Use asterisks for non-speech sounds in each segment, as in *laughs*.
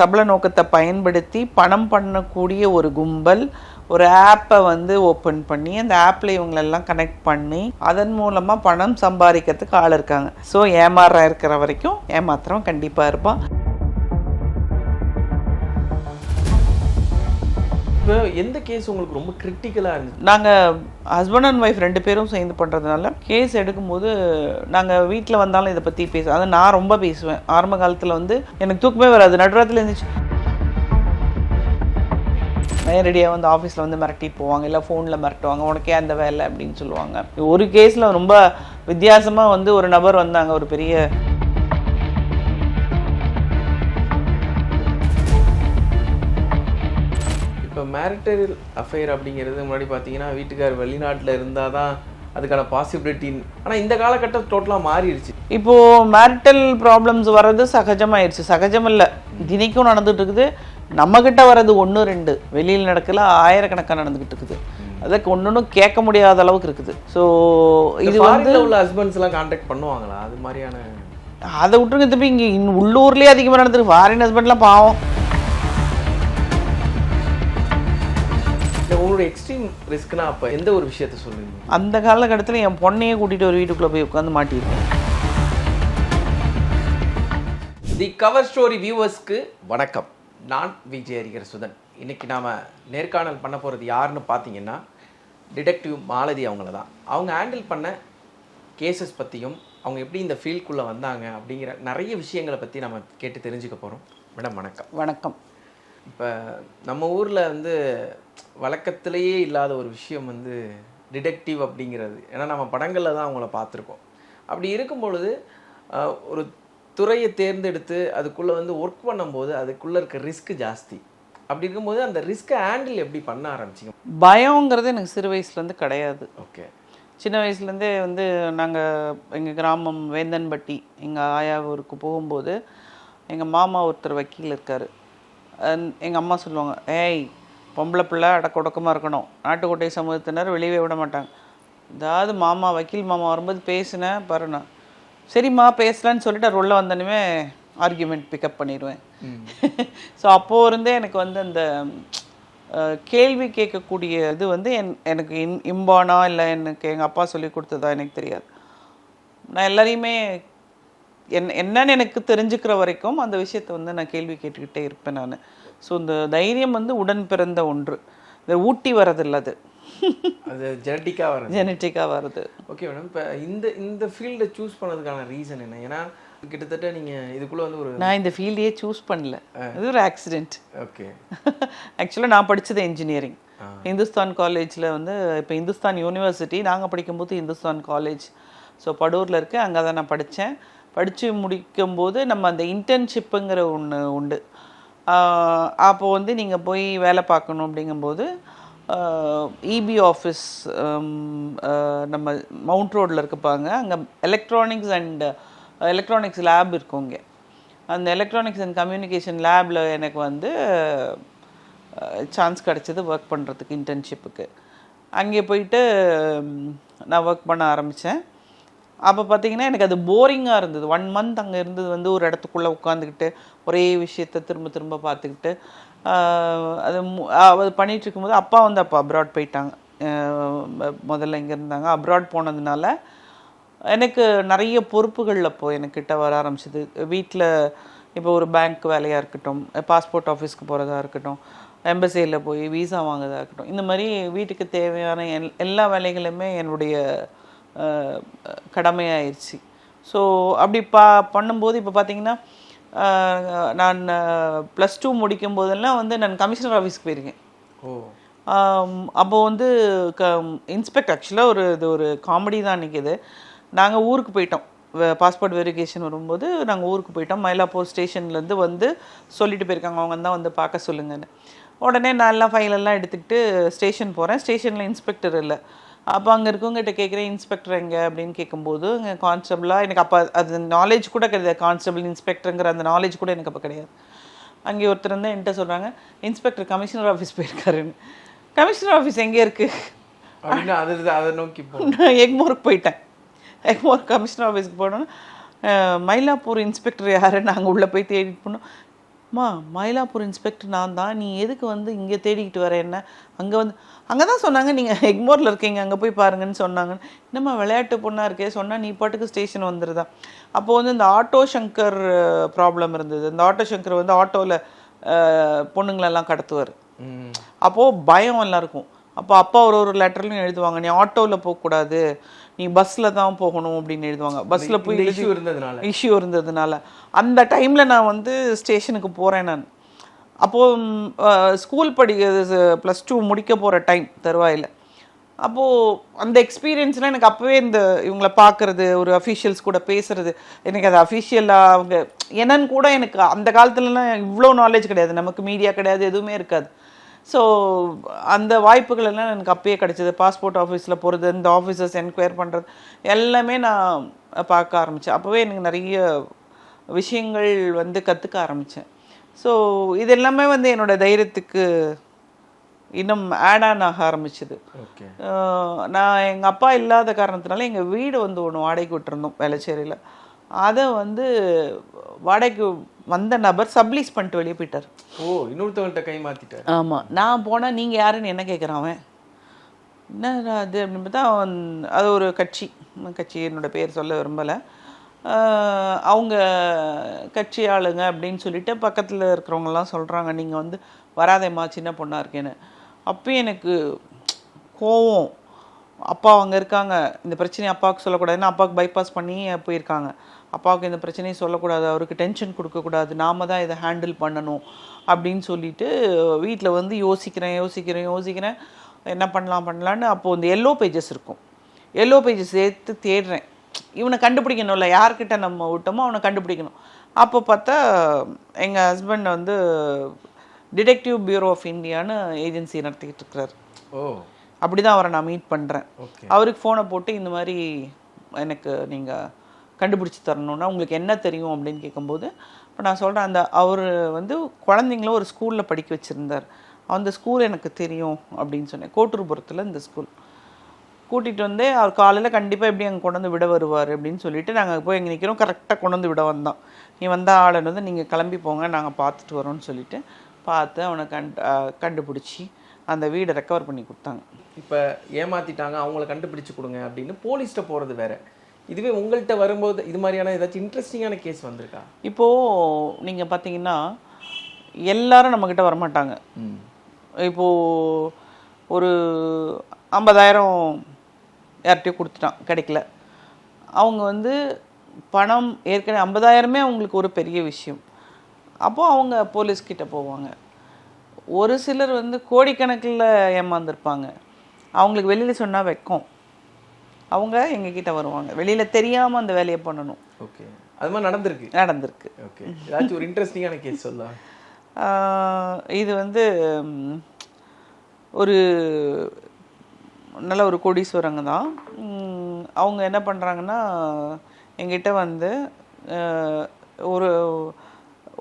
சபல நோக்கத்தை பயன்படுத்தி பணம் பண்ணக்கூடிய ஒரு கும்பல் ஒரு ஆப்பை வந்து ஓப்பன் பண்ணி அந்த ஆப்பில் இவங்களெல்லாம் கனெக்ட் பண்ணி அதன் மூலமாக பணம் சம்பாதிக்கிறதுக்கு ஆள் இருக்காங்க. ஸோ ஏமாற இருக்கிற வரைக்கும் ஏமாத்திரம் கண்டிப்பாக இருப்பான். இப்போ எந்த கேஸ் உங்களுக்கு ரொம்ப கிரிட்டிக்கலாக இருந்துச்சு? நாங்கள் ஹஸ்பண்ட் அண்ட் ஒய்ஃப் ரெண்டு பேரும் சேர்ந்து பண்ணுறதுனால கேஸ் எடுக்கும்போது நாங்கள் வீட்டில் வந்தாலும் இதை பற்றி பேச அதை நான் ரொம்ப பேசுவேன். ஆரம்ப காலத்தில் வந்து எனக்கு தூக்கமே வராது. நடுராத்தில் இருந்துச்சு நேரடியாக வந்து ஆஃபீஸில் வந்து மிரட்டிட்டு போவாங்க. இல்லை ஃபோனில் மிரட்டுவாங்க. உனக்கே அந்த வேலை அப்படின்னு சொல்லுவாங்க. ஒரு கேஸில் ரொம்ப வித்தியாசமாக வந்து ஒரு நபர் வந்தாங்க. ஒரு பெரிய இப்போ மேரிட்டல் அஃபேர் அப்படிங்கிறது முன்னாடி பார்த்தீங்கன்னா வீட்டுக்கார் வெளிநாட்டில் இருந்தால் தான் அதுக்கான பாசிபிலிட்டி ஆனால் இந்த காலகட்டம் டோட்டலாக மாறிடுச்சு. இப்போது மேரிட்டல் ப்ராப்ளம்ஸ் வர்றது சகஜமாயிருச்சு சகஜம் இல்லை தினைக்கும் நடந்துட்டு இருக்குது நம்மக்கிட்ட வர்றது ஒன்று ரெண்டு. வெளியில் நடக்கல ஆயிரக்கணக்காக நடந்துக்கிட்டு இருக்குது. அதுக்கு ஒன்று கேட்க முடியாத அளவுக்கு இருக்குது. ஸோ இது வந்து உள்ள ஹஸ்பண்ட்ஸ் எல்லாம் கான்டாக்ட் பண்ணுவாங்களா? அது மாதிரியான அதை விட்டுருங்க திருப்பி. இங்கே உள்ளூர்லேயே அதிகமாக நடந்துருக்கு. ஃபாரின் ஹஸ்பண்ட்லாம் பாவம். உங்களோட எக்ஸ்ட்ரீம் ரிஸ்க்னா அப்போ எந்த ஒரு விஷயத்த சொல்லுவீங்க? அந்த காலகட்டத்தில் என் பொண்ணையே கூட்டிகிட்டு ஒரு வீட்டுக்குள்ளே போய் உட்காந்து மாட்டியிருக்கேன். தி கவர் ஸ்டோரி வியூவர்ஸ்க்கு வணக்கம். நான் விஜய் ஹரிகர் சுதன் இன்னைக்கு நாம் நேர்காணல் பண்ண போகிறது யாருன்னு பார்த்தீங்கன்னா டிடெக்டிவ் மாலதி அவங்கள தான் அவங்க ஹேண்டில் பண்ண கேசஸ் பற்றியும் அவங்க எப்படி இந்த ஃபீல்டுக்குள்ளே வந்தாங்க அப்படிங்கிற நிறைய விஷயங்களை பற்றி நம்ம கேட்டு தெரிஞ்சுக்க போகிறோம் மேடம் வணக்கம். வணக்கம். இப்போ நம்ம ஊரில் வந்து வழக்கத்திலேயே இல்லாத ஒரு விஷயம் வந்து டிடெக்டிவ் அப்படிங்கிறது. ஏன்னா நம்ம படங்களில் தான் அவங்கள பார்த்துருக்கோம். அப்படி இருக்கும் பொழுது ஒரு துறையை தேர்ந்தெடுத்து அதுக்குள்ளே வந்து ஒர்க் பண்ணும்போது அதுக்குள்ளே இருக்க ரிஸ்க் ஜாஸ்தி. அப்படி இருக்கும்போது அந்த ரிஸ்க்கை ஹேண்டில் எப்படி பண்ண ஆரம்பிச்சிங்க? பயங்கிறது எனக்கு சிறு வயசுலேருந்து கிடையாது. ஓகே. சின்ன வயசுலேருந்தே வந்து நாங்கள் எங்கள் கிராமம் வேந்தன்பட்டி எங்கள் ஆயா ஊருக்கு போகும்போது எங்கள் மாமா ஒருத்தர் வக்கீல் இருக்கார். எங்கள் அம்மா சொல்லுவாங்க ஏய் பொம்பளை பிள்ளை அடக்க ஒடுக்கமாக இருக்கணும். நாட்டுக்கோட்டை சமூகத்தினர் வெளியே விட மாட்டாங்க. அதாவது மாமா வக்கீல் மாமா வரும்போது பேசினேன் பாருண்ணா. சரிம்மா பேசலான்னு சொல்லிட்டு அவர் உள்ள வந்தனுமே ஆர்கியூமெண்ட் பிக்கப் பண்ணிடுவேன் ஸோ *laughs* அப்போது இருந்தே எனக்கு வந்து அந்த கேள்வி கேட்கக்கூடிய இது வந்து என் எனக்கு இன் இம்பானா இல்லை எனக்கு எங்கள் அப்பா சொல்லி கொடுத்ததா எனக்கு தெரியாது. நான் எல்லாரையுமே என் என்னன்னு எனக்கு தெரிஞ்சுக்கிற வரைக்கும் அந்த விஷயத்தை வந்து நான் கேள்வி கேட்டுக்கிட்டே இருப்பேன் நான். ஸோ இந்த தைரியம் வந்து உடன் பிறந்த ஒன்று. இந்த ஊட்டி வரதில்ல அது. அது ஜெனட்டிக்காக வர ஜெனட்டிக்காக வருது. ஓகே மேடம் இப்போ இந்த இந்த ஃபீல்டை சூஸ் பண்ணதுக்கான ரீசன் என்ன? ஏன்னா கிட்டத்தட்ட நீங்கள் இதுக்குள்ளே வந்து ஒரு நான் இந்த ஃபீல்டையே சூஸ் பண்ணல. இது ஒரு ஆக்சிடெண்ட் ஓகே ஆக்சுவலாக நான் படித்தது இன்ஜினியரிங் இந்துஸ்தான் காலேஜில் வந்து இப்போ இந்துஸ்தான் யூனிவர்சிட்டி நாங்கள் படிக்கும்போது இந்துஸ்தான் காலேஜ் ஸோ படூரில் இருக்கு. அங்கே தான் நான் படித்தேன் படித்து முடிக்கும்போது நம்ம அந்த இன்டர்ன்ஷிப்புங்கிற ஒன்று உண்டு. அப்போது வந்து நீங்கள் போய் வேலை பார்க்கணும் அப்படிங்கும்போது இபி ஆஃபீஸ் நம்ம மவுண்ட் ரோடில் இருக்குப்பாங்க. அங்கே எலக்ட்ரானிக்ஸ் அண்ட் எலக்ட்ரானிக்ஸ் லேப் இருக்கும் இங்கே. அந்த எலக்ட்ரானிக்ஸ் அண்ட் கம்யூனிகேஷன் லேபில் எனக்கு வந்து சான்ஸ் கிடச்சிது ஒர்க் பண்ணுறதுக்கு இன்டர்ன்ஷிப்புக்கு அங்கே போயிட்டு நான் ஒர்க் பண்ண ஆரம்பித்தேன் அப்போ பார்த்தீங்கன்னா எனக்கு அது போரிங்காக இருந்தது. ஒன் மந்த் அங்கே இருந்தது வந்து ஒரு இடத்துக்குள்ளே உட்காந்துக்கிட்டு ஒரே விஷயத்த திரும்ப திரும்ப பார்த்துக்கிட்டு அது மு- அது பண்ணிட்டு இருக்கும்போது அப்பா வந்து அப்போ அப்ராட் போயிட்டாங்க. முதல்ல இங்கே இருந்தாங்க. அப்ராட் போனதுனால எனக்கு நிறைய பொறுப்புகள் அப்போது எனக்கிட்ட வர ஆரம்பிச்சது. வீட்டில் இப்போ ஒரு பேங்க் வேலையாக இருக்கட்டும் பாஸ்போர்ட் ஆஃபீஸ்க்கு போகிறதா இருக்கட்டும் எம்பசியில் போய் விசா வாங்குறதா இருக்கட்டும் இந்த மாதிரி வீட்டுக்கு தேவையான எல் எல்லா வேலைகளுமே என்னுடைய கடமையாயிருச்சு. ஸோ அப்படி பா பண்ணும்போது இப்போ பார்த்தீங்கன்னா நான் ப்ளஸ் டூ முடிக்கும் போதெல்லாம் வந்து நான் கமிஷனர் ஆஃபீஸ்க்கு போயிருக்கேன். ஓ. ஆம், அப்போ வந்து க இன்ஸ்பெக்ட் ஆக்சுவலாக ஒரு இது ஒரு காமெடி தான் அன்றைக்கி இது நாங்கள் ஊருக்கு போயிட்டோம். பாஸ்போர்ட் வெரிஃபிகேஷன் வரும்போது நாங்கள் ஊருக்கு போயிட்டோம். மயிலாப்பூர் ஸ்டேஷன்லேருந்து வந்து சொல்லிட்டு போயிருக்காங்க. அவங்க தான் வந்து பார்க்க சொல்லுங்கன்னு. உடனே நான் எல்லாம் ஃபைல் எல்லாம் எடுத்துக்கிட்டு ஸ்டேஷன் போகிறேன் ஸ்டேஷனில் இன்ஸ்பெக்டர் இல்லை. அப்போ அங்கே இருக்கவங்ககிட்ட கேட்குறேன் இன்ஸ்பெக்டர் எங்கே அப்படின்னு கேட்கும்போது இங்கே கான்ஸ்டபிளாக எனக்கு அப்போ அது நாலேஜ் கூட கிடையாது. கான்ஸ்டபிள் இன்ஸ்பெக்டருங்கிற அந்த நாலேஜ் கூட எனக்கு அப்போ கிடையாது. அங்கே ஒருத்தர் வந்து என்கிட்ட சொல்கிறாங்க இன்ஸ்பெக்டர் கமிஷனர் ஆஃபீஸ் போயிருக்காருன்னு. கமிஷனர் ஆஃபீஸ் எங்கே இருக்குது அது அதை நோக்கி நான் எக்மோருக்கு போயிட்டேன். எக்மோர் கமிஷனர் ஆஃபீஸ்க்கு போனோன்னா மயிலாப்பூர் இன்ஸ்பெக்டர் யாரு நாங்கள் உள்ளே போய் தேடிட்டு போனோம். அம்மா மயிலாப்பூர் இன்ஸ்பெக்டர் நான் தான் நீ எதுக்கு வந்து இங்கே தேடிக்கிட்டு வர என்ன? அங்கே வந்து அங்கே தான் சொன்னாங்க நீங்கள் எக்மோரில் இருக்கீங்க அங்கே போய் பாருங்கன்னு சொன்னாங்க. என்னம்மா விளையாட்டு பொண்ணாக இருக்கே? சொன்னால் நீ பாட்டுக்கு ஸ்டேஷன் வந்துருதா. அப்போது வந்து இந்த ஆட்டோ சங்கர் ப்ராப்ளம் இருந்தது. இந்த ஆட்டோ சங்கர் வந்து ஆட்டோவில் பொண்ணுங்களெல்லாம் கடத்துவார். அப்போது பயம் எல்லாருக்கும். அப்போ அப்பா ஒரு ஒரு லெட்டர்லையும் எழுதுவாங்க நீ ஆட்டோவில் போகக்கூடாது. நீ பஸ்ஸில் தான் போகணும் அப்படின்னு எழுதுவாங்க. பஸ்ஸில் போய் இஷ்யூ இருந்ததுனால. இஷ்யூ இருந்ததுனால. அந்த டைமில் நான் வந்து ஸ்டேஷனுக்கு போகிறேன் நான். அப்போது ஸ்கூல் படி ப்ளஸ் டூ முடிக்க போகிற டைம் தருவாயில் அப்போது அந்த எக்ஸ்பீரியன்ஸ்லாம் எனக்கு அப்போவே இந்த இவங்களை பார்க்குறது ஒரு அஃபீஷியல்ஸ் கூட பேசுறது எனக்கு அது அஃபிஷியலாக அவங்க என்னன்னு கூட எனக்கு அந்த காலத்துலலாம் இவ்வளோ நாலேஜ் கிடையாது. நமக்கு மீடியா கிடையாது எதுவுமே இருக்காது. ஸோ அந்த வாய்ப்புகள் எல்லாம் எனக்கு அப்பயே கிடைச்சது. பாஸ்போர்ட் ஆஃபீஸில் போகிறது இந்த ஆஃபீஸர்ஸ் என்கொயர் பண்ணுறது எல்லாமே நான் பார்க்க ஆரம்பித்தேன் அப்போவே எனக்கு நிறைய விஷயங்கள் வந்து கற்றுக்க ஆரம்பித்தேன் ஸோ இது எல்லாமே வந்து என்னோட தைரியத்துக்கு இன்னும் ஆட் ஆன் ஆக ஆரம்பிச்சது. நான் எங்கள் அப்பா இல்லாத காரணத்தினால எங்கள் வீடு வந்து ஒன்று வாடகைக்கு விட்டுருந்தோம் வேளச்சேரியில். அதை வந்து வாடகைக்கு வந்த நபர் சப்லீஸ் பண்ணிட்டு வெளியே போயிட்டார். ஓ இன்னொருத்தவங்கள்ட்ட கை மாத்திட்டார். ஆமாம் நான் போனால் நீங்கள் யாருன்னு என்ன கேட்குறான் அவன்? என்னடா அது அப்படின்னு பார்த்தா அவன் அது ஒரு கட்சி. கட்சி என்னோட பேர் சொல்ல விரும்பலை. அவங்க கட்சி ஆளுங்க அப்படின்னு சொல்லிட்டு பக்கத்தில் இருக்கிறவங்கலாம் சொல்கிறாங்க நீங்கள் வந்து வராதேம்மா சின்ன பொண்ணாக இருக்கேன்னு. அப்பயும் எனக்கு கோவம். அப்பா அங்கே இருக்காங்க. இந்த பிரச்சனையை அப்பாவுக்கு சொல்லக்கூடாதுன்னா அப்பாவுக்கு பைபாஸ் பண்ணி போயிருக்காங்க. அப்பாவுக்கு இந்த பிரச்சனையை சொல்லக்கூடாது அவருக்கு டென்ஷன் கொடுக்கக்கூடாது நாம தான் இதை ஹேண்டில் பண்ணணும் அப்படின்னு சொல்லிட்டு வீட்டில் வந்து யோசிக்கிறேன் யோசிக்கிறேன் யோசிக்கிறேன். என்ன பண்ணலாம் பண்ணலான்னு அப்போது இந்த எல்லோ பேஜஸ் இருக்கும். எல்லோ பேஜஸ் சேர்த்து தேடுறேன். இவனை கண்டுபிடிக்கணும்ல யார்கிட்ட நம்ம விட்டோமோ அவனை கண்டுபிடிக்கணும். அப்போ பார்த்தா எங்கள் ஹஸ்பண்ட் வந்து டிடெக்டிவ் பியூரோ ஆஃப் இந்தியான்னு ஏஜென்சி நடத்திக்கிட்டு இருக்கிறார் ஓ. அப்படி தான் அவரை நான் மீட் பண்ணுறேன் அவருக்கு ஃபோனை போட்டு இந்த மாதிரி எனக்கு நீங்கள் கண்டுபிடிச்சி தரணும்னா உங்களுக்கு என்ன தெரியும் அப்படின்னு கேட்கும்போது இப்போ நான் சொல்கிறேன் அந்த அவர் வந்து குழந்தைங்கள ஒரு ஸ்கூலில் படிக்க வச்சுருந்தார். அந்த ஸ்கூல் எனக்கு தெரியும் அப்படின்னு சொன்னேன். கோட்டூர்புரத்தில் இந்த ஸ்கூல் கூட்டிகிட்டு வந்து அவர் காலையில் கண்டிப்பாக எப்படி அங்கே கொண்டு வந்து விட வருவார் அப்படின்னு சொல்லிட்டு நாங்கள் போய் எங்கே நிற்கிறோம் கரெக்டாக கொண்டு வந்து விட வந்தோம் நீ வந்த ஆளை வந்து நீங்கள் கிளம்பி போங்க நாங்கள் பார்த்துட்டு வரோம்னு சொல்லிட்டு பார்த்து அவனை கண்டு கண்டுபிடிச்சி அந்த வீடை ரெக்கவர் பண்ணி கொடுத்தாங்க. இப்போ ஏமாற்றிட்டாங்க அவங்கள கண்டுபிடிச்சி கொடுங்க அப்படின்னு போலீஸ்கிட்ட போகிறது வேறு. இதுவே உங்கள்கிட்ட வரும்போது இது மாதிரியான ஏதாச்சும் இன்ட்ரெஸ்டிங்கான கேஸ் வந்திருக்கா? இப்போது நீங்கள் பார்த்தீங்கன்னா எல்லாரும் நம்மக்கிட்ட வரமாட்டாங்க. இப்போது ஒரு ஐம்பதாயிரம் யார்கிட்டயும் கொடுத்துட்டான் கிடைக்கல. அவங்க வந்து பணம் ஏற்கனவே ஐம்பதாயிரமே அவங்களுக்கு ஒரு பெரிய விஷயம். அப்போ அவங்க போலீஸ்கிட்ட போவாங்க. ஒரு சிலர் வந்து கோடிக்கணக்கில் ஏமாந்துருப்பாங்க. அவங்களுக்கு வெளியில் சொன்னால் வெக்கம். அவங்க எங்ககிட்ட வருவாங்க. வெளியில் தெரியாமல் அந்த வேலையை பண்ணணும். ஓகே. அது மாதிரி நடந்திருக்கு. நடந்திருக்கு. ஓகே. ஏதாச்சும் ஒரு இன்ட்ரெஸ்டிங்கான கேஸ் சொல்லலாம் இது வந்து ஒரு நல்ல ஒரு கோடீஸ்வரங்க தான். அவங்க என்ன பண்ணுறாங்கன்னா எங்கிட்ட வந்து ஒரு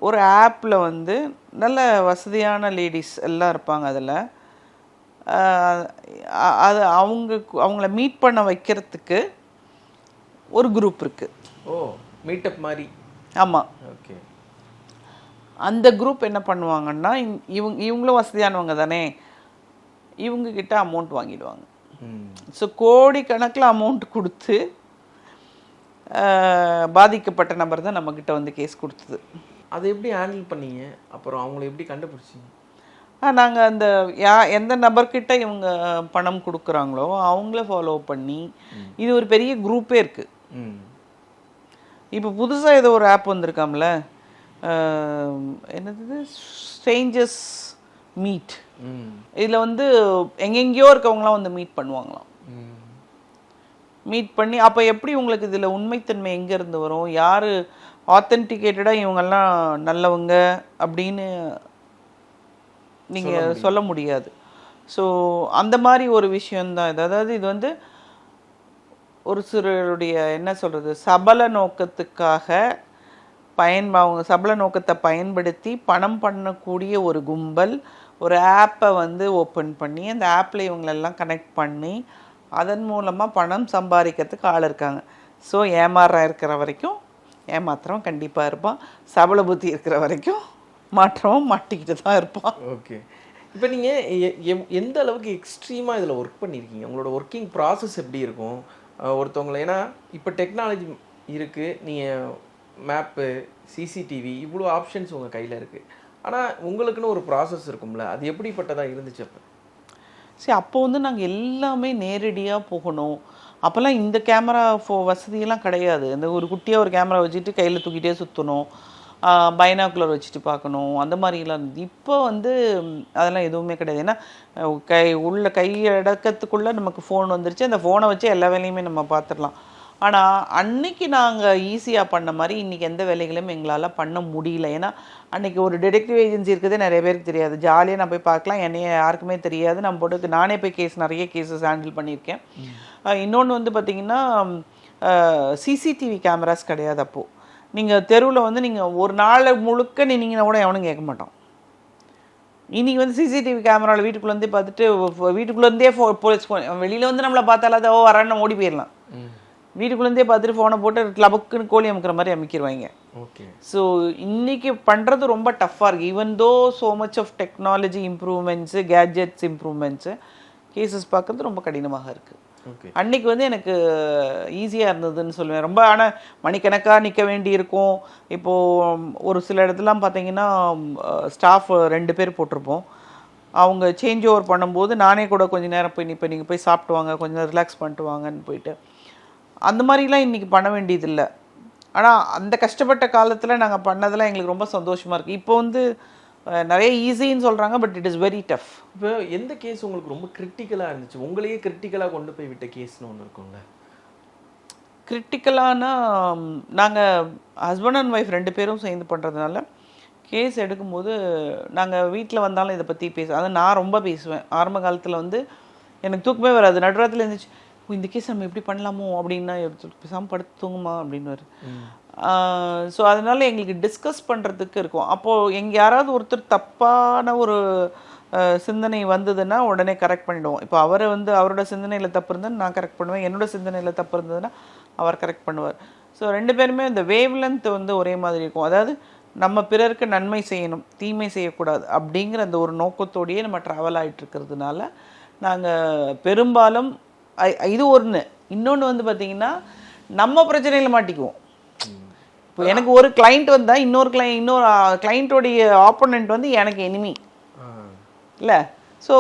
ஒரு ஆப்பில் வந்து நல்ல வசதியான லேடிஸ் எல்லாம் இருப்பாங்க அதில். அது அவங்க அவங்கள மீட் பண்ண வைக்கிறதுக்கு ஒரு குரூப் இருக்குது ஓ மீட்டப் மாதிரி. ஆமாம் ஓகே. அந்த குரூப் என்ன பண்ணுவாங்கன்னா இவ்- இவங்க இவங்களும் வசதியானவங்க தானே. இவங்க கிட்ட அமௌண்ட் வாங்கிடுவாங்க. ஸோ கோடிக்கணக்கில் அமௌண்ட் கொடுத்து பாதிக்கப்பட்ட நபர் தான் நம்மக்கிட்ட வந்து கேஸ் கொடுத்தது. அதை எப்படி ஹேண்டில் பண்ணீங்க? அப்புறம் அவங்கள எப்படி கண்டுபிடிச்சீங்க? நாங்கள் அந்த யா எந்த நபர்கிட்ட இவங்க பணம் கொடுக்குறாங்களோ அவங்கள ஃபாலோ பண்ணி இது ஒரு பெரிய குரூப்பே இருக்குது இப்போ புதுசாக ஏதோ ஒரு ஆப் வந்திருக்காம்ல என்னது ஸ்ட்ரேஞ்சர்ஸ் மீட் இதில் வந்து எங்கெங்கேயோ இருக்கவங்களாம் வந்து மீட் பண்ணுவாங்களாம். மீட் பண்ணி அப்போ எப்படி உங்களுக்கு இதில் உண்மைத்தன்மை எங்கேருந்து வரும்? யார் ஆத்தென்டிகேட்டடாக இவங்கெல்லாம் நல்லவங்க அப்படின்னு நீங்கள் சொல்ல முடியாது. ஸோ அந்த மாதிரி ஒரு விஷயம்தான் இது. அதாவது இது வந்து ஒரு சிலருடைய என்ன சொல்கிறது சபல நோக்கத்துக்காக பயன் அவங்க சபல நோக்கத்தை பயன்படுத்தி பணம் பண்ணக்கூடிய ஒரு கும்பல் ஒரு ஆப்பை வந்து ஓப்பன் பண்ணி அந்த ஆப்பில் இவங்களெல்லாம் கனெக்ட் பண்ணி அதன் மூலமாக பணம் சம்பாதிக்கிறதுக்கு ஆள் இருக்காங்க. ஸோ ஏமாற இருக்கிற வரைக்கும் ஏமாத்துறவன் கண்டிப்பாக இருப்பான். சபல புத்தி இருக்கிற வரைக்கும் மாற்றவும் மாட்டிக்கிட்டு தான் இருப்பான். ஓகே இப்போ நீங்கள் எந்த அளவுக்கு எக்ஸ்ட்ரீமாக இதில் ஒர்க் பண்ணியிருக்கீங்க உங்களோட ஒர்க்கிங் ப்ராசஸ் எப்படி இருக்கும்? ஒருத்தவங்களை ஏன்னா இப்போ டெக்னாலஜி இருக்குது நீங்கள் மேப்பு சிசிடிவி இவ்வளோ ஆப்ஷன்ஸ் உங்கள் கையில் இருக்குது ஆனால் உங்களுக்குன்னு ஒரு ப்ராசஸ் இருக்கும்ல அது எப்படிப்பட்டதாக இருந்துச்சு அப்போ? சரி அப்போ வந்து நாங்கள் எல்லாமே நேரடியாக போகணும். அப்போல்லாம் இந்த கேமரா ஃபோ வசதியெல்லாம் கிடையாது. இந்த ஒரு குட்டியாக ஒரு கேமரா வச்சுட்டு கையில் தூக்கிட்டே சுற்றணும் பைனாக்குலர் வச்சுட்டு பார்க்கணும். அந்த மாதிரிலாம் இருந்தது. இப்போ வந்து அதெல்லாம் எதுவுமே கிடையாது. ஏன்னா கை உள்ள கை அடக்கத்துக்குள்ளே நமக்கு ஃபோன் வந்துருச்சு. அந்த ஃபோனை வச்சு எல்லா வேலையுமே நம்ம பார்த்துடலாம். ஆனால் அன்னைக்கு நாங்கள் ஈஸியாக பண்ண மாதிரி இன்றைக்கி எந்த வேலைகளையும் எங்களால் பண்ண முடியல. ஏன்னா அன்னைக்கு ஒரு டிடெக்டிவ் ஏஜென்சி இருக்கிறதே நிறைய பேருக்கு தெரியாது. ஜாலியாக நான் போய் பார்க்கலாம். என்னைய யாருக்குமே தெரியாது. நம்ம போட்டு நானே போய் கேஸ் நிறைய கேசஸ் ஹேண்டில் பண்ணியிருக்கேன். இன்னொன்று வந்து பார்த்திங்கன்னா சிசிடிவி கேமராஸ் கிடையாது அப்போது நீங்கள் தெருவில் வந்து நீங்கள் ஒரு நாள் முழுக்க நின்னீங்கன்னா கூட எவனும் கேட்க மாட்டான் இன்னைக்கு வந்து சிசிடிவி கேமராவில் வீட்டுக்குள்ளேருந்தே பார்த்துட்டு வீட்டுக்குள்ளேருந்தே ஃபோ போலீஸ் வெளியில் வந்து நம்மளை பார்த்தாலாத ஓ வரான்னு ஓடி போயிடலாம் வீட்டுக்குள்ளேருந்தே பார்த்துட்டு ஃபோனை போட்டு லபக்குன்னு கோழி அமுக்கிற மாதிரி அமுக்கிடுவாங்க ஓகே. ஸோ இன்னைக்கு பண்ணுறது ரொம்ப டஃப்பாக இருக்குது even though so much of technology improvements gadgets improvements cases பார்க்குறது ரொம்ப கடினமாக இருக்குது அன்னைக்கு வந்து எனக்கு ஈஸியாக இருந்ததுன்னு சொல்லுவேன். ரொம்ப ஆனால் மணிக்கணக்காக நிற்க வேண்டி இருக்கும் இப்போது ஒரு சில இடத்துலாம் பார்த்தீங்கன்னா ஸ்டாஃப் ரெண்டு பேர் போட்டிருப்போம். அவங்க சேஞ்ச் ஓவர் பண்ணும்போது நானே கூட கொஞ்ச நேரம் போய் இப்போ நீங்கள் போய் சாப்பிட்டு வாங்க கொஞ்சம் ரிலாக்ஸ் பண்ணிட்டு வாங்கன்னு போயிட்டு. அந்த மாதிரிலாம் இன்றைக்கி பண்ண வேண்டியதில்லை. ஆனால் அந்த கஷ்டப்பட்ட காலத்தில் நாங்கள் பண்ணதெல்லாம் எங்களுக்கு ரொம்ப சந்தோஷமாக இருக்குது இப்போ வந்து நிறைய ஈஸின்னு சொல்கிறாங்க but it is very tough இப்போ எந்த கேஸ் உங்களுக்கு ரொம்ப கிரிட்டிக்கலாக இருந்துச்சு? உங்களையே கிரிட்டிக்கலாக கொண்டு போய் விட்ட கேஸ்னு ஒன்று இருக்கும்ல? கிரிட்டிக்கலானா நாங்கள் ஹஸ்பண்ட் அண்ட் ஒய்ஃப் ரெண்டு பேரும் சேர்ந்து பண்ணுறதுனால கேஸ் எடுக்கும்போது நாங்கள் வீட்டில் வந்தாலும் இதை பற்றி பேச அதை நான் ரொம்ப பேசுவேன். ஆரம்ப காலத்தில் வந்து எனக்கு தூக்கமே வராது. நடுராத்தில் இருந்துச்சு "ஓ, இந்த கேஸ் நம்ம எப்படி பண்ணலாமோ? அப்படின்னா பேசாமல் படுத்து தூங்குமா? அப்படின்னு ஸோ அதனால் எங்களுக்கு டிஸ்கஸ் பண்ணுறதுக்கு இருக்கும். அப்போது எங்கே யாராவது ஒருத்தர் தப்பான ஒரு சிந்தனை வந்ததுன்னா உடனே கரெக்ட் பண்ணிடுவோம். இப்போ அவரை வந்து அவரோட சிந்தனையில் தப்பு இருந்ததுன்னு நான் கரெக்ட் பண்ணுவேன். என்னோட சிந்தனையில் தப்பு இருந்ததுன்னா அவர் கரெக்ட் பண்ணுவார். ஸோ ரெண்டு பேருமே இந்த வேவ் வந்து ஒரே மாதிரி இருக்கும். அதாவது நம்ம பிறருக்கு நன்மை செய்யணும் தீமை செய்யக்கூடாது அப்படிங்கிற அந்த ஒரு நோக்கத்தோடையே நம்ம ட்ராவல் ஆகிட்டு இருக்கிறதுனால நாங்கள் பெரும்பாலும் ஐ- இது ஒன்று இன்னொன்று வந்து பார்த்திங்கன்னா நம்ம பிரச்சனையில் மாட்டிக்குவோம். இப்போ எனக்கு ஒரு கிளைண்ட் வந்தால் இன்னொரு கிளை இன்னொரு கிளைண்ட்டோடைய ஆப்போனண்ட் வந்து எனக்கு எனிமி இல்லை? So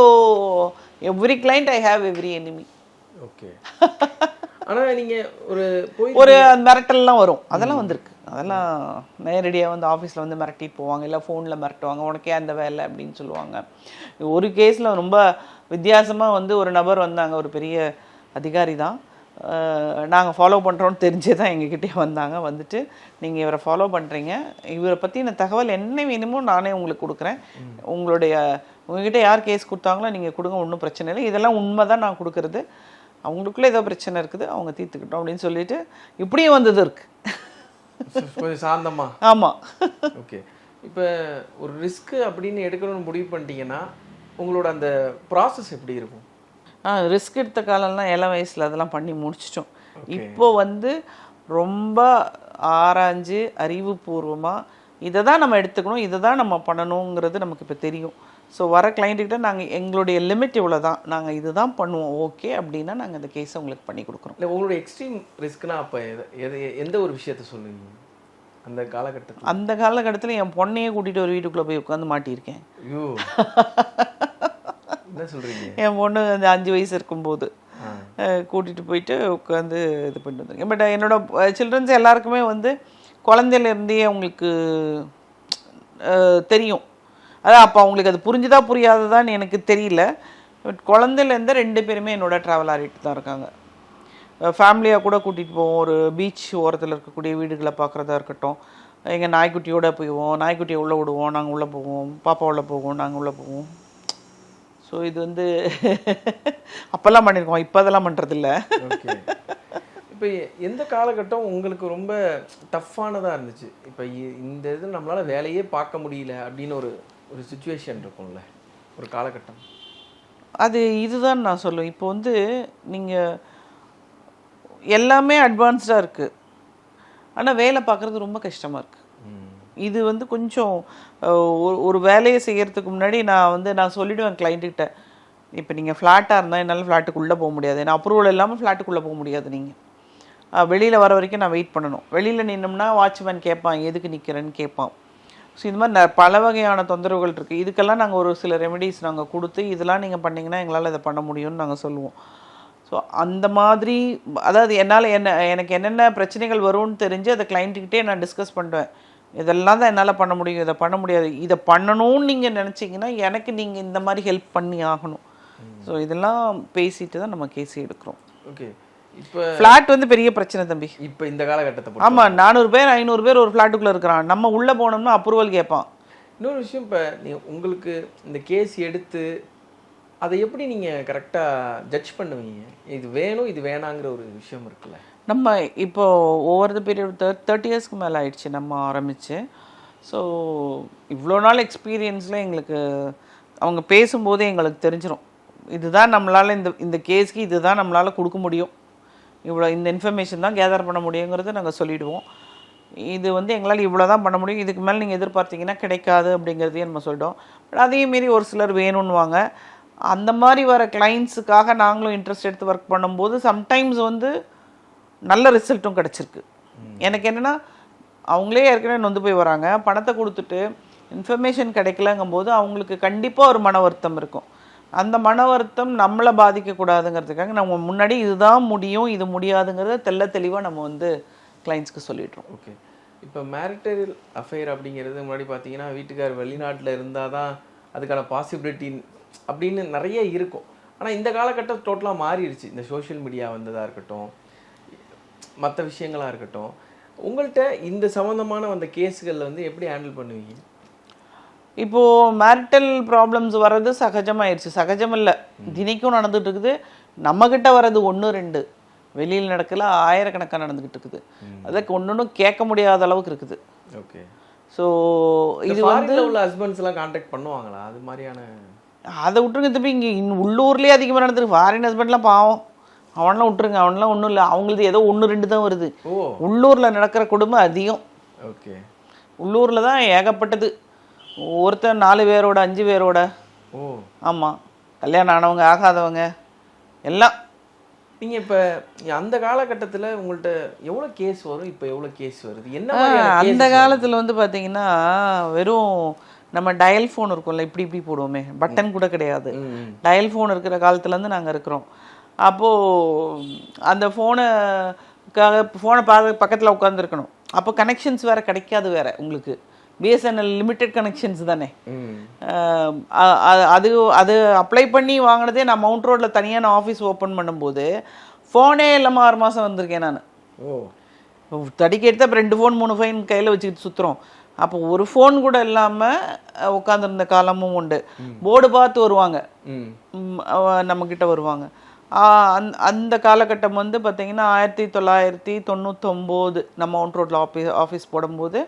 every client I have every enemy okay ஆனால் நீங்கள் ஒரு ஒரு மிரட்டல்லாம் வரும். அதெல்லாம் வந்திருக்கு. அதெல்லாம் நேரடியாக வந்து ஆஃபீஸில் வந்து மிரட்டிட்டு போவாங்க. இல்லை ஃபோனில் மிரட்டுவாங்க. உனக்கே அந்த வேலை அப்படின்னு சொல்லுவாங்க. ஒரு கேஸில் ரொம்ப வித்தியாசமாக வந்து ஒரு நபர் வந்தாங்க. ஒரு பெரிய அதிகாரி தான். நாங்கள் ஃபாலோ பண்ணுறோன்னு தெரிஞ்சே தான் எங்ககிட்டயே வந்தாங்க. வந்துட்டு நீங்கள் இவரை ஃபாலோ பண்ணுறீங்க இவரை பற்றின தகவல் என்ன வேணுமோ நானே உங்களுக்கு கொடுக்குறேன். உங்களுடைய உங்ககிட்ட யார் கேஸ் கொடுத்தாங்களோ நீங்கள் கொடுங்க ஒன்றும் பிரச்சனை இல்லை. இதெல்லாம் உண்மை தான் நான் கொடுக்குறது. அவங்களுக்குள்ள ஏதோ பிரச்சனை இருக்குது அவங்க தீர்த்துக்கிட்டோம் அப்படின்னு சொல்லிட்டு இப்படியும் வந்தது இருக்கு. கொஞ்சம் சாந்தமா? ஆமாம் ஓகே இப்போ ஒரு ரிஸ்க் அப்படின்னு எடுக்கணும்னு முடிவு பண்ணிட்டீங்கன்னா உங்களோட அந்த ப்ராசஸ் எப்படி இருக்கும்? ரிஸ்க் எடுத்த காலம்லாம் இளம் வயசில் அதெல்லாம் பண்ணி முடிச்சிட்டோம். இப்போ வந்து ரொம்ப ஆராய்ஞ்சு அறிவுபூர்வமாக இதை தான் நம்ம எடுத்துக்கணும் இதை தான் நம்ம பண்ணணுங்கிறது நமக்கு இப்போ தெரியும். ஸோ வர கிளைண்ட்டுக்கிட்ட நாங்கள் எங்களுடைய லிமிட் இவ்வளோ தான் நாங்கள் இதுதான் பண்ணுவோம். ஓகே அப்படின்னா நாங்கள் அந்த கேஸை உங்களுக்கு பண்ணி கொடுக்குறோம். இல்லை உங்களோட எக்ஸ்ட்ரீம் ரிஸ்க்னா அப்போ எது எது எந்த ஒரு விஷயத்த சொல்லுவீங்க? அந்த காலகட்டத்தில்? அந்த காலகட்டத்தில் என் பொண்ணையே கூட்டிகிட்டு ஒரு வீட்டுக்குள்ளே போய் உட்காந்து மாட்டியிருக்கேன். ஐயோ. *laughs* என்ன சொல்கிறீங்க என் பொண்ணு அந்த அஞ்சு வயசு இருக்கும்போது கூட்டிட்டு போயிட்டு உட்காந்து இது பண்ணிட்டு வந்திருக்கேன். பட் என்னோட சில்ட்ரன்ஸ் எல்லாருக்குமே வந்து குழந்தையில இருந்தே அவங்களுக்கு தெரியும். அதான் அப்போ அவங்களுக்கு அது புரிஞ்சுதா புரியாததான்னு எனக்கு தெரியல. பட் குழந்தையிலேருந்து ரெண்டு பேருமே என்னோட ட்ராவல் ஆடிட்டு தான் இருக்காங்க. ஃபேமிலியாக கூட கூட்டிகிட்டு போவோம். ஒரு பீச் ஓரத்தில் இருக்கக்கூடிய வீடுகளை பார்க்குறதா இருக்கட்டும். எங்கள் நாய்க்குட்டியோட போயிடுவோம். நாய்க்குட்டியை உள்ளே விடுவோம். நாங்கள் உள்ளே போவோம். பாப்பா உள்ளே போவோம் நாங்கள் உள்ளே போவோம். ஸோ இது வந்து *laughs* அப்போல்லாம் பண்ணியிருக்கோம் இப்போ அதெல்லாம் பண்ணுறதில்ல இப்போ எந்த காலகட்டம் உங்களுக்கு ரொம்ப டஃப்பானதாக இருந்துச்சு? இப்போ இந்த இது நம்மளால் வேலையே பார்க்க முடியல அப்படின்னு ஒரு ஒரு சுச்சுவேஷன் இருக்கும்ல. ஒரு காலகட்டம். அது இதுதான் நான் சொல்லுவேன். இப்போ வந்து நீங்கள் எல்லாமே அட்வான்ஸ்டாக இருக்குது ஆனால் வேலை பார்க்குறது ரொம்ப கஷ்டமாக இருக்குது இது வந்து கொஞ்சம் ஒரு- ஒரு வேலையை செய்கிறதுக்கு முன்னாடி நான் வந்து நான் சொல்லிவிடுவேன் கிளைண்ட்டுக்கிட்ட இப்போ நீங்கள் ஃப்ளாட்டாக இருந்தால் என்னால் ஃப்ளாட்டுக்குள்ளே போக முடியாது. ஏன்னா அப்ரூவல் இல்லாமல் ஃப்ளாட்டுக்குள்ளே போக முடியாது நீங்கள் வெளியில் வர வரைக்கும் நான் வெயிட் பண்ணணும். வெளியில் நின்னோம்னா வாட்ச்மேன் கேட்பான் எதுக்கு நிற்கிறேன்னு கேட்பான். ஸோ இது மாதிரி ந- பல வகையான தொந்தரவுகள் இருக்குது இதுக்கெல்லாம் நாங்கள் ஒரு சில ரெமெடிஸ் நாங்கள் கொடுத்து இதெல்லாம் நீங்கள் பண்ணிங்கன்னா எங்களால் இதை பண்ண முடியும்னு நாங்கள் சொல்லுவோம். ஸோ அந்த மாதிரி அதாவது என்னால் என்ன எனக்கு என்னென்ன பிரச்சனைகள் வரும்னு தெரிஞ்சு அதை கிளைண்ட்டுக்கிட்டே நான் டிஸ்கஸ் பண்ணுவேன். இதெல்லாம் தான் என்னால் பண்ண முடியும் இதை பண்ண முடியாது. இதை பண்ணணும்னு நீங்கள் நினச்சிங்கன்னா எனக்கு நீங்கள் இந்த மாதிரி ஹெல்ப் பண்ணி ஆகணும். ஸோ இதெல்லாம் பேசிட்டு தான் நம்ம கேஸ் எடுக்கிறோம். ஓகே. இப்போ ஃப்ளாட் வந்து பெரிய பிரச்சனை தம்பி. இப்போ இந்த காலகட்டத்தை ஆமாம் நானூறு பேர் ஐநூறு பேர் ஒரு ஃப்ளாட்டுக்குள்ளே இருக்கிறான். நம்ம உள்ளே போனோம்னா அப்ரூவல் கேட்பான். இன்னொரு விஷயம் இப்போ நீ உங்களுக்கு இந்த கேஸ் எடுத்து அதை எப்படி நீங்கள் கரெக்டாக ஜட்ஜ் பண்ணுவீங்க? இது வேணும் இது வேணாங்கிற ஒரு விஷயம் இருக்குல்ல. நம்ம இப்போ ஒவ்வொரு பீரியட் தேர்ட்டி இயர்ஸ்க்கு மேலே ஆயிடுச்சு நம்ம ஆரம்பித்து ஸோ இவ்வளோ நாள் எக்ஸ்பீரியன்ஸில் எங்களுக்கு அவங்க பேசும்போது எங்களுக்கு தெரிஞ்சிடும் இதுதான் நம்மளால் இந்த இந்த கேஸ்க்கு இதுதான் நம்மளால் கொடுக்க முடியும். இவ்வளோ இந்த இன்ஃபர்மேஷன் தான் கேதர் பண்ண முடியுங்கிறத நாங்கள் சொல்லிவிடுவோம் இது வந்து எங்களால் இவ்வளோ தான் பண்ண முடியும். இதுக்கு மேலே நீங்கள் எதிர்பார்த்தீங்கன்னா கிடைக்காது அப்படிங்கிறதையும் நம்ம சொல்லிட்டோம். பட் அதே மீறி ஒரு சிலர் வேணும்னுவாங்க. அந்த மாதிரி வர கிளைண்ட்ஸுக்காக நாங்களும் இன்ட்ரெஸ்ட் எடுத்து ஒர்க் பண்ணும்போது சம்டைம்ஸ் வந்து நல்ல ரிசல்ட்டும் கிடச்சிருக்கு. எனக்கு என்னென்னா அவங்களே ஏற்கனவே நொந்து போய் வராங்க. பணத்தை கொடுத்துட்டு இன்ஃபர்மேஷன் கிடைக்கலங்கும்போது அவங்களுக்கு கண்டிப்பாக ஒரு மன வருத்தம் இருக்கும். அந்த மன வருத்தம் நம்மளை பாதிக்கக்கூடாதுங்கிறதுக்காக நம்ம முன்னாடி இதுதான் முடியும் இது முடியாதுங்கிறத தெள்ள தெளிவாக நம்ம வந்து கிளைண்ட்ஸ்க்கு சொல்லிடுறோம். ஓகே. இப்போ மேரிட்டரியல் அஃபேர் அப்படிங்கிறது முன்னாடி பார்த்தீங்கன்னா வீட்டுக்கார் வெளிநாட்டில் இருந்தால் தான் அதுக்கான பாசிபிலிட்டி அப்படின்னு நிறைய இருக்கும். ஆனால் இந்த காலகட்டம் டோட்டலாக மாறிடுச்சு. இந்த சோஷியல் மீடியா வந்ததாக இருக்கட்டும் மற்ற விஷயங்களாக இருக்கட்டும் உங்கள்கிட்ட இந்த சம்மந்தமான வந்த கேஸுகளில் வந்து எப்படி ஹேண்டில் பண்ணுவீங்க? இப்போது மேரிட்டல் ப்ராப்ளம்ஸ் வர்றது சகஜமாயிருச்சு. சகஜம் இல்லை. தினைக்கும் நடந்துட்டு இருக்குது நம்மக்கிட்ட வர்றது ஒன்று ரெண்டு. வெளியில் நடக்கல ஆயிரக்கணக்காக நடந்துக்கிட்டு இருக்குது அதுக்கு ஒன்று கேட்க முடியாத அளவுக்கு இருக்குது. ஓகே. ஸோ இது வந்து உள்ள ஹஸ்பண்ட்ஸ் எல்லாம் காண்டாக்ட் பண்ணுவாங்களா? அது மாதிரியான அதை விட்டுருங்க திருப்பி இங்கே உள்ளூர்லேயே அதிகமாக நடந்துருக்கு. ஃபாரின் ஹஸ்பண்ட்லாம் பாவம். அவன்லாம் விட்டுருங்க அவன்லாம் ஒன்றும் இல்லை. அவங்களுக்கு ஏதோ ஒன்று ரெண்டு தான் வருது. உள்ளூரில் நடக்கிற குடும்பம் அதிகம். ஓகே. உள்ளூரில் தான் ஏகப்பட்டது. ஒருத்தன் நாலு பேரோட அஞ்சு பேரோட. ஓ. ஆமாம் கல்யாணம் ஆனவங்க ஆகாதவங்க எல்லாம். நீங்கள் இப்போ அந்த காலகட்டத்தில் உங்கள்கிட்ட எவ்வளோ கேஸ் வரும்? இப்போ எவ்வளோ கேஸ் வருது? என்ன அந்த காலத்தில் வந்து பார்த்தீங்கன்னா வெறும் நம்ம டயல் ஃபோன் இருக்கும்ல இப்படி இப்படி போடுவோமே. பட்டன் கூட கிடையாது. டயல் ஃபோன் இருக்கிற காலத்துலேருந்து நாங்கள் இருக்கிறோம். அப்போது அந்த ஃபோனுக்காக ஃபோனை பார்க்க பக்கத்தில் உட்காந்துருக்கணும் அப்போ கனெக்ஷன்ஸ் வேறு கிடைக்காது வேறு உங்களுக்கு. பிஎஸ்என்எல் லிமிட்டெட் கனெக்ஷன்ஸ் தானே. அது அது அப்ளை பண்ணி வாங்கினதே நான் மவுண்ட் ரோட்டில் தனியாக நான் ஆஃபீஸ் ஓப்பன் பண்ணும்போது ஃபோனே இல்லாமல் ஆறு மாதம் வந்திருக்கேன் நான். ஓ. தடிக்கு எடுத்து அப்போ ரெண்டு ஃபோன் மூணு ஃபைன் கையில் வச்சுக்கிட்டு சுற்றுறோம் அப்போ ஒரு ஃபோன் கூட இல்லாமல் உட்காந்துருந்த காலமும் உண்டு. போர்டு பார்த்து வருவாங்க. நம்மக்கிட்ட வருவாங்க. ஆ, அந்த காலகட்டம் வந்து பார்த்தீங்கன்னா ஆயிரத்தி தொள்ளாயிரத்தி தொண்ணூத்தொம்போது நம்ம மவுண்ட் ரோட்டில் ஆஃபீஸ் ஆஃபீஸ் போடும்போது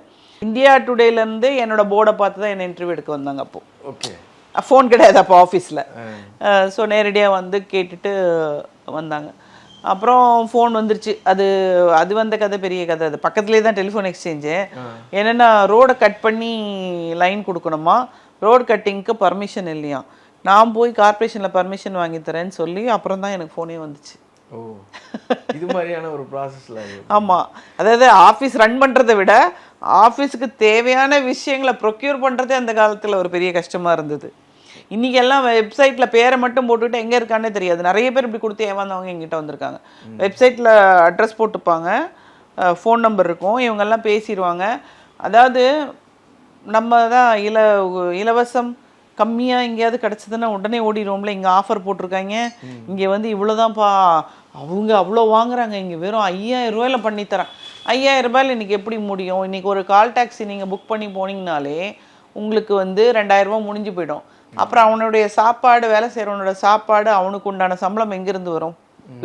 இந்தியா டுடேலேருந்து என்னோட போர்டை பார்த்து தான் என்னை இன்டர்வியூ எடுக்க வந்தாங்க அப்போது ஓகே ஃபோன் கிடையாது அப்போ ஆஃபீஸில் ஸோ நேரடியாக வந்து கேட்டுட்டு வந்தாங்க. அப்புறம் ஃபோன் வந்துருச்சு. அது அது வந்த கதை பெரிய கதை. அது பக்கத்துலேயே தான் டெலிஃபோன் எக்ஸ்சேஞ்சு என்னென்னா ரோடை கட் பண்ணி லைன் கொடுக்கணுமா? ரோடு கட்டிங்க்கு பர்மிஷன் இல்லையா நான் போய் கார்ப்பரேஷனில் பர்மிஷன் வாங்கி தரேன்னு சொல்லி அப்புறம் தான் எனக்கு ஃபோனே வந்துச்சு. ஓ இது மாதிரியான ஒரு ப்ராசஸில் ஆமாம் அதாவது ஆஃபீஸ் ரன் பண்ணுறதை விட ஆஃபீஸுக்கு தேவையான விஷயங்களை ப்ரொக்யூர் பண்ணுறதே அந்த காலத்தில் ஒரு பெரிய கஷ்டமாக இருந்தது. இன்றைக்கி எல்லாம் வெப்சைட்டில் பேரை மட்டும் போட்டுவிட்டு எங்கே இருக்கானே தெரியாது. நிறைய பேர் இப்படி கொடுத்து ஏமாந்தவங்க எங்கிட்ட வந்திருக்காங்க. வெப்சைட்டில் அட்ரஸ் போட்டுப்பாங்க. ஃபோன் நம்பர் இருக்கும். இவங்கெல்லாம் பேசிடுவாங்க. அதாவது நம்ம தான் இல இலவசம் கம்மியாக எங்கேயாவது கிடச்சதுன்னா உடனே ஓடிடுவோம்ல. இங்கே ஆஃபர் போட்டிருக்காங்க. இங்கே வந்து இவ்வளோதான்ப்பா அவங்க அவ்வளோ வாங்குறாங்க. இங்கே வெறும் ஐயாயிரம் ரூபாயில பண்ணித்தரேன் ஐயாயிரம் ரூபாயில் இன்றைக்கி எப்படி முடியும்? இன்றைக்கி ஒரு கால் டாக்ஸி நீங்கள் புக் பண்ணி போனீங்கனாலே உங்களுக்கு வந்து ரெண்டாயிரரூபா முடிஞ்சு போயிடும். அப்புறம் அவனுடைய சாப்பாடு வேலை செய்கிறவனோட சாப்பாடு அவனுக்கு உண்டான சம்பளம் எங்கேருந்து வரும்?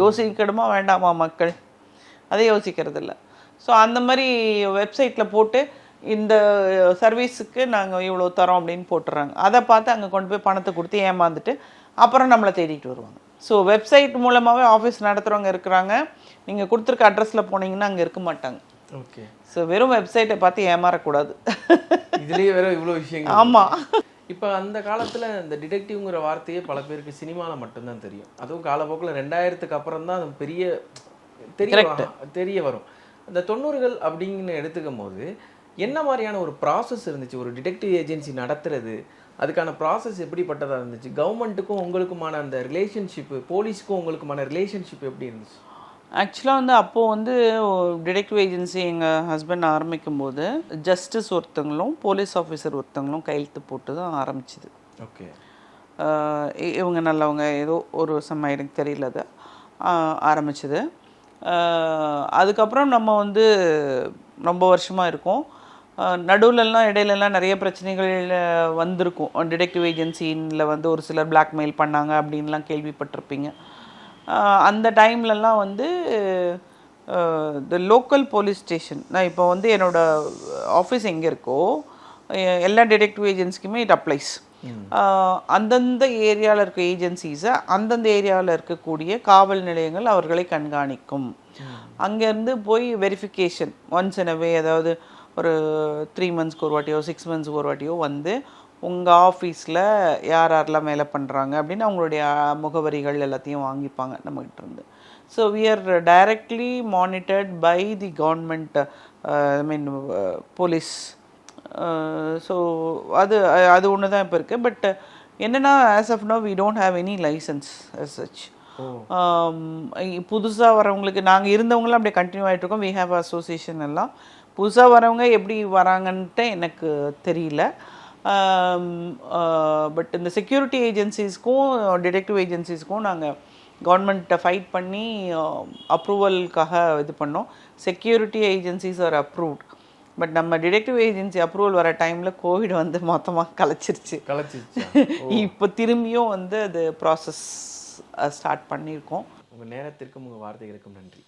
யோசிக்கணுமா வேண்டாமா மக்கள்? அதை யோசிக்கிறது இல்லை ஸோ அந்த மாதிரி வெப்சைட்டில் போட்டு இந்த சர்வீஸுக்கு நாங்கள் இவ்வளோ தரோம் அப்படின்னு போட்டுறாங்க. அதை பார்த்து அங்கே கொண்டு போய் பணத்தை கொடுத்து ஏமாந்துட்டு அப்புறம் நம்மளை தேடிட்டு வருவாங்க. ஸோ வெப்சைட் மூலமாகவே ஆஃபீஸ் நடத்துகிறவங்க இருக்கிறாங்க. நீங்கள் கொடுத்துருக்க அட்ரஸில் போனீங்கன்னா அங்கே இருக்க மாட்டாங்க. ஓகே ஸோ வெறும் வெப்சைட்டை பார்த்து ஏமாறக்கூடாது. இதுலயே வேற இவ்வளோ விஷயங்கள் ஆமாம் இப்போ அந்த காலத்துல இந்த டிடெக்டிவ்ங்கிற வார்த்தையே பல பேருக்கு சினிமாவில் மட்டும்தான் தெரியும். அதுவும் காலப்போக்கில் ரெண்டாயிரத்துக்கு அப்புறம் தான் அது பெரிய தெரிய வரும். தெரிய வரும். அந்த தொண்ணூறுகள் அப்படின்னு எடுத்துக்கும் போது என்ன மாதிரியான ஒரு ப்ராசஸ் இருந்துச்சு? ஒரு டிடெக்டிவ் ஏஜென்சி நடத்துறது அதுக்கான ப்ராசஸ் எப்படிப்பட்டதா இருந்துச்சு? கவர்மெண்ட்டுக்கும் உங்களுக்குமான அந்த ரிலேஷன்ஷிப்பு போலீஸ்க்கும் உங்களுக்குமான ரிலேஷன்ஷிப் எப்படி இருந்துச்சு? ஆக்சுவலாக வந்து அப்போது வந்து டிடெக்டிவ் ஏஜென்சி எங்கள் ஹஸ்பண்ட் ஆரம்பிக்கும் போது ஜஸ்டிஸ் ஒருத்தங்களும் போலீஸ் ஆஃபீஸர் ஒருத்தங்களும் கையெழுத்து போட்டு தான் ஆரம்பிச்சுது. ஓகே இவங்க நல்லவங்க ஏதோ ஒரு சமயம் எனக்கு தெரியல அது. ஆரம்பிச்சது. அதுக்கப்புறம் நம்ம வந்து ரொம்ப வருஷமாக இருக்கோம். நடுவுலலாம் இடையிலலாம் நிறைய பிரச்சனைகள் வந்திருக்கும். டிடெக்டிவ் ஏஜென்சியில் வந்து ஒரு சிலர் blackmail பண்ணாங்க அப்படின்லாம் கேள்விப்பட்டிருப்பீங்க. அந்த டைம்லலாம் வந்து த லோக்கல் போலீஸ் ஸ்டேஷன் நான் இப்போ வந்து என்னோட ஆஃபீஸ் எங்கே இருக்கோ எல்லா டிடெக்டிவ் ஏஜென்சிக்குமே இட் அப்ளைஸ் அந்தந்த ஏரியாவில் இருக்க ஏஜென்சிஸை அந்தந்த ஏரியாவில் இருக்கக்கூடிய காவல் நிலையங்கள் அவர்களை கண்காணிக்கும். அங்கேருந்து போய் வெரிஃபிகேஷன் ஒன்ஸ் இன் வே அதாவது ஒரு த்ரீ மந்த்ஸ்க்கு ஒரு வாட்டியோ சிக்ஸ் மந்த்ஸ்க்கு ஒரு வாட்டியோ வந்து உங்கள் ஆஃபீஸில் யார் யாரெல்லாம் வேலை பண்ணுறாங்க அப்படின்னு அவங்களுடைய முகவரிகள் எல்லாத்தையும் வாங்கிப்பாங்க நம்மகிட்ட இருந்து. So we are directly monitored by the government I mean police so அது அது ஒன்று தான் இப்போ இருக்குது பட் என்னென்னா as of no we don't have any licence as such. புதுசாக வரவங்களுக்கு நாங்கள் இருந்தவங்களும் அப்படியே கண்டினியூ ஆகிட்டு இருக்கோம். வி ஹேவ் அசோசியேஷன் எல்லாம். புதுசாக வரவங்க எப்படி வராங்கன்ட்டு எனக்கு தெரியல. பட் இந்த செக்யூரிட்டி ஏஜென்சிஸ்க்கும் டிடெக்டிவ் ஏஜென்சிஸ்க்கும் நாங்கள் கவர்மெண்ட்டை ஃபைட் பண்ணி அப்ரூவலுக்காக இது பண்ணோம். Security agencies are approved but நம்ம டிடெக்டிவ் ஏஜென்சி அப்ரூவல் வர டைமில் கோவிட் வந்து மொத்தமாக கலைச்சிருச்சு. கலைச்சிச்சா இப்போ திரும்பியும் வந்து அது ப்ராசஸ் ஸ்டார்ட் பண்ணியிருக்கோம் உங்க நேரத்திற்கும் உங்க வார்த்தைகளுக்கும் நன்றி.